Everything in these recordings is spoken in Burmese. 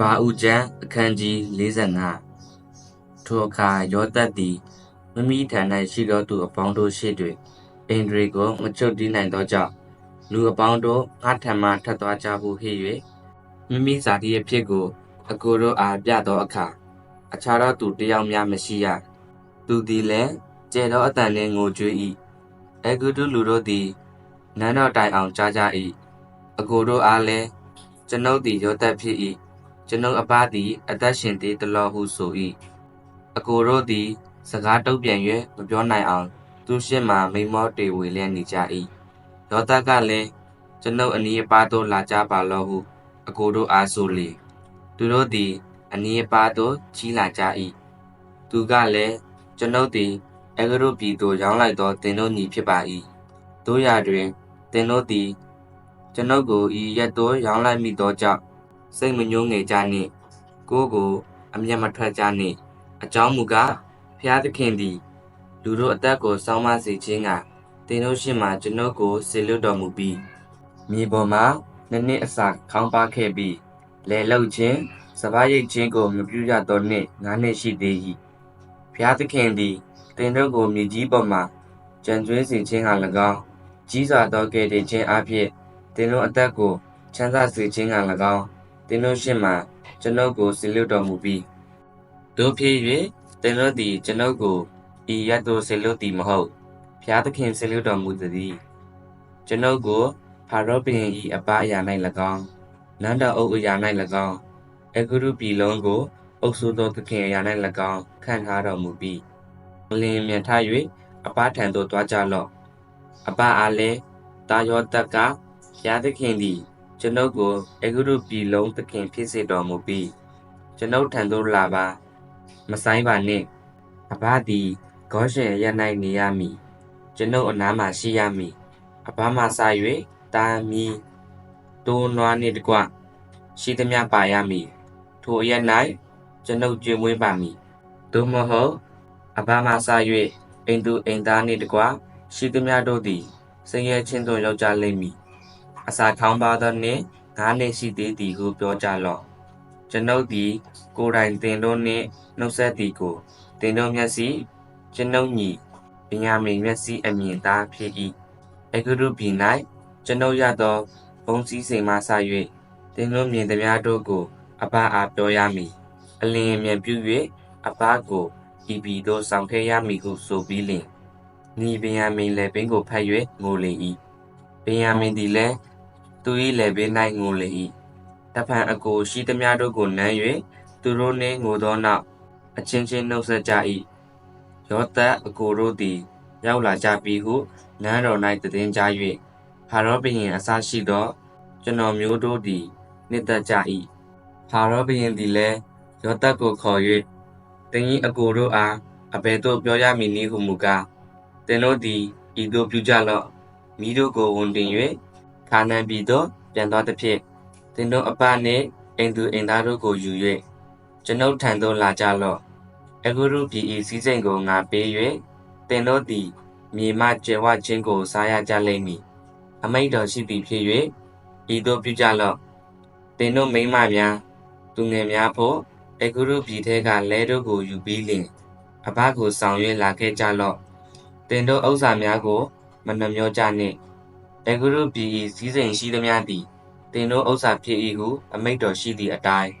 မာဥကျမ်းအခန်းကြီး45ထိုအခါယောသတ်သည်မိမိထံ၌ရှိသောသူအပေါင်းတို့ရှေ့တွင်အိန္ဒြေကိုမချုပ်တီးနိုင်သောကြောင့်လူအပေါင်းတို့ငါထံမှထပ်သွားကြဟုဟစ်၍မိမိဇာတိအဖြစ်ကိုအကိုတို့အားပြသောအခါအခြားသောသူတစ်ယောက်မျှမရှိရသူသည်လည်းကျေသောအတန်နှင့်ငိုကြွေး၏အေဂုတုလူတို့သည်နန်းတော်တိုင်အောင်ကြားကြ၏အကိုတို့အားလည်းကျွန်ုပ်သည်ယောသတ်ဖြစ်၏ ကျွန်ုပ်အဘသည် အသက်ရှင်သေးသလောဟုဆို၏အကိုတို့သည် စကားတုံ့ပြန်၍မပြောနိုင်အောင် သူရှင်းမှမိမောတေဝေလျက်နေကြ၏ယောသကလည်းကျွန်ုပ်အနီးအပါးသို့လာကြပါလောဟု အကိုတို့အားဆိုလေသူတို့သည် အနီးအပါးသို့ကြီးလာကြ၏သူကလည်းကျွန်ုပ်သည်အဂရုပြည်သို့ရောင်းလိုက်သောတင်တို့ညီဖြစ်ပါ၏တို့ရာတွင်တင်တို့သည် ကျွန်ုပ်ကိုဤရက်သို့ရောင်းလိုက်မိသောကြောင့် စိတ်မညှိုးငယ်ကြနှင့်ကိုယ်ကိုအမျက်မထွက်ကြနှင့်အကြောင်းမူကားဖျားသခင်သည် လူတို့အသက်ကိုစောင်းမစေခြင်းကတင်တို့ရှိမှကျွန်ုပ်ကိုဆေလွတ်တော်မူပြီးမြေပေါ်မှာနှစ်နှစ်အစာခေါင်းပါခဲ့ပြီးလဲလှုပ်ခြင်းစပားရိတ်ခြင်းကိုမပြုရသောနှစ်ငါးနှစ်ရှိသေး၏ဖျားသခင်သည်တင်တို့ကိုမြေကြီးပေါ်မှာကြံကျွေးစေခြင်းက၎င်းကြီးစွာသောကယ်တင်ခြင်းအဖြစ်တင်တို့အသက်ကိုချမ်းသာစေခြင်းက၎င်း တင်တို့ရှေ့မှကျွန်ုပ်ကိုဆေလွတ်တော်မူပြီးတို့ဖြစ်၍တင်တို့သည်ကျွန်ုပ်ကိုဤရတ်သို့ဆေလွတ်သည်မဟုတ်ဖျားသခင်ဆေလွတ်တော်မူသည်ကျွန်ုပ်ကိုဖာရောဘုရင်၏အပအရာ၌၎င်းနန္ဒအုပ်အရာ၌၎င်းအဂရုပြည်လုံးကိုအုပ်စိုးသောသခင်အရာ၌၎င်းခံထားတော်မူပြီးအလင်းမြန်ထ၍အပထံသို့တွားကြလော့အပအားလည်းတာယောတက်ကဖျားသခင်သည် ကျွန်ုပ်ကိုအဂရုပြည်လုံးသခင်ဖြစ်စေတော်မူပြီးကျွန်ုပ်ထံသို့လာပါမဆိုင်ပါနှင့်အဘသည်ဂေါရှင်ရ၌နေရမည်ကျွန်ုပ်အနားမှရှိရမည်အဘမှစ၍တာမီတိုးနွားနှင့်တကွရှိသမျှပါရမည်ထိုအရ၌ကျွန်ုပ်ကြွေးမွေးပါမည်သို့မဟုတ်အဘမှစ၍အိမ်သူအိမ်သားနှင့်တကွရှိသမျှတို့သည်ဆင်းရဲခြင်းသို့ရောက်ကြလိမ့်မည် အစာခေါင်းပါသောနှင့်ငါးနှင့်ရှိသေးသည်ဟုပြောကြလော့ကျွန်ုပ်သည် ကိုယ်တိုင်တင်တို့နှင့်နှုတ်ဆက်သည်ကိုတင်တို့မျက်စိကျွန်ုပ်ညီပညာမင်မျက်စိအမြင်သားဖြစ်၏အဂရုပြည်၌ကျွန်ုပ်ရသောဘုံစည်းစိမ်မှဆ၍တင်တို့မြင်သည်များတို့ကိုအဘအားပြောရမည်အလင်းမြန်ပြု၍အဘကိုဤပြည်သို့ဆောင်ခဲ့ရမည်ဟုဆိုပြီးလျှင်ညီပညာမင်လည်းပင်ကိုဖတ်၍ငိုလေ၏ပညာမင်သည်လည်း သူ၏လယ်ဘေး၌ငိုလေ၏တဖန်အကိုရှိသမျှတို့ကိုနမ်း၍သူတို့နှင့်ငိုသောနောက်အချင်းချင်းနှုတ်ဆက်ကြ၏ယောသတ်အကိုတို့သည် ရောက်လာကြပြီဟုနန်းတော်၌တည်င်းကြ၍ဖာရောဘုရင်အစရှိသော ကျွန်တော်မျိုးတို့သည်နှစ်သက်ကြ၏ဖာရောဘုရင်သည်လည်းယောသတ်ကိုခေါ်၍တင်း၏အကိုတို့အားအဘယ်သို့ပြောရမည်နည်းဟုမူကားတင်တို့သည်ဤသို့ပြုကြလော့မိတို့ကိုဝန်တင်၍ ခါနန်ပြည်သို့ပြန်သွားသဖြင့်သင်တို့အပနှင့်အိမ်သူအိမ်သားတို့ကိုယူ၍ကျွန်ုပ်ထံသို့လာကြလော့အဂုရုပြည်၏စည်းစိမ်ကိုငါပေး၍သင်တို့သည်မြေမှကျယ်ဝခြင်းကိုစားရကြလိမ့်မည်အမိန့်တော်ရှိသည်ဖြစ်၍ဤသို့ပြုကြလော့သင်တို့မိန်းမများသူငယ်များဖို့အဂုရုပြည်ထဲကလဲတို့ကိုယူပြီးလျှင်အဘကိုဆောင်၍လာခဲ့ကြလော့တင်တို့ဥစ္စာများကို မနှမျောကြနှင့် ဘေဂရုပြည်၏စည်းစိမ်ရှိသည်များသည်သင်တို့ဥစ္စာဖြစ်၏ဟုအမိန့်တော်ရှိသည့်အတိုင်း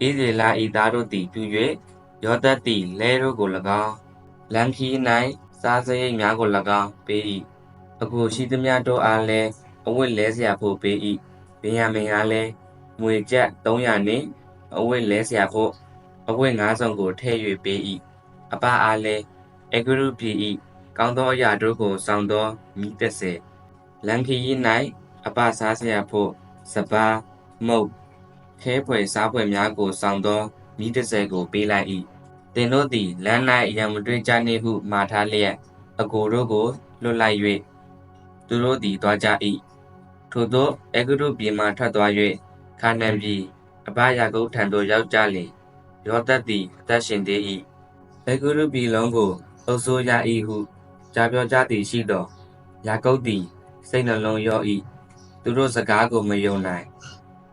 ဣဇေလဤသားတို့သည်ပြု၍ယောသတ်သည်လဲတို့ကို၎င်းလမ်းခီး၌စားစရိတ်များကို၎င်းပေး၏အကိုရှိသည်များတို့အားလည်းအဝတ်လဲစရာဖို့ပေး၏ဗင်ယာမင်အားလည်းငွေကျပ်300နှင့်အဝတ်လဲစရာဖို့အဝတ်9ဆောင်ကိုထည့်၍ပေး၏အပအားလည်းအဂရုပြည်၏ကောင်းသောအရာတို့ကိုဆောင်သောမိသက်စေ လမ်းခရီး၌အပစားစရာဖို့စပါးမုတ်ခဲဖွယ်စားဖွယ်များကိုဆောင်သောမိတဆယ်ကိုပေးလိုက်၏တင်တို့သည်လမ်း၌အရန်မတွေ့ကြနှင့်ဟုမှာထားလျက်အကိုတို့ကိုလွတ်လိုက်၍သူတို့သည်သွားကြ၏ထို့သောအေဂရုပြည်မှထွက်သွား၍ခါနန်ပြည်အဘရာဂုတ်ထံသို့ရောက်ကြလျင်ယောသတ်သည်အသက်ရှင်သေး၏အေဂရုပြည်လုံးကိုအုပ်စိုးရ၏ဟုကြားပြောကြသည်ရှိသောယာကုပ်သည် စိတ်နှလုံးရော့၏သူတို့စကားကိုမယုံနိုင်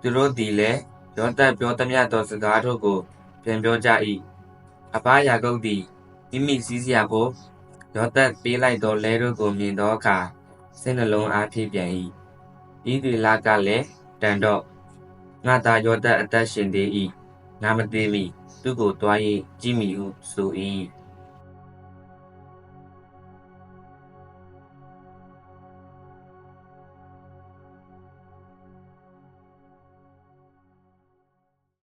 သူတို့သည်လည်းယောသက်ပြောသမျှသောစကားတို့ကိုပြန်ပြောကြ၏အဘယာကုပ်သည်မိမိစည်းစရာကိုယောသက်ပေးလိုက်သောလဲတို့ကိုမြင်သောအခါစိတ်နှလုံးအားဖြည့်ပြန်၏ဤဒီလာကလည်းတန်တော့ငါသာယောသက်အသက်ရှင်သေး၏ငါမသေးမီသူကိုတွား၍ကြည့်မိဟုဆို၏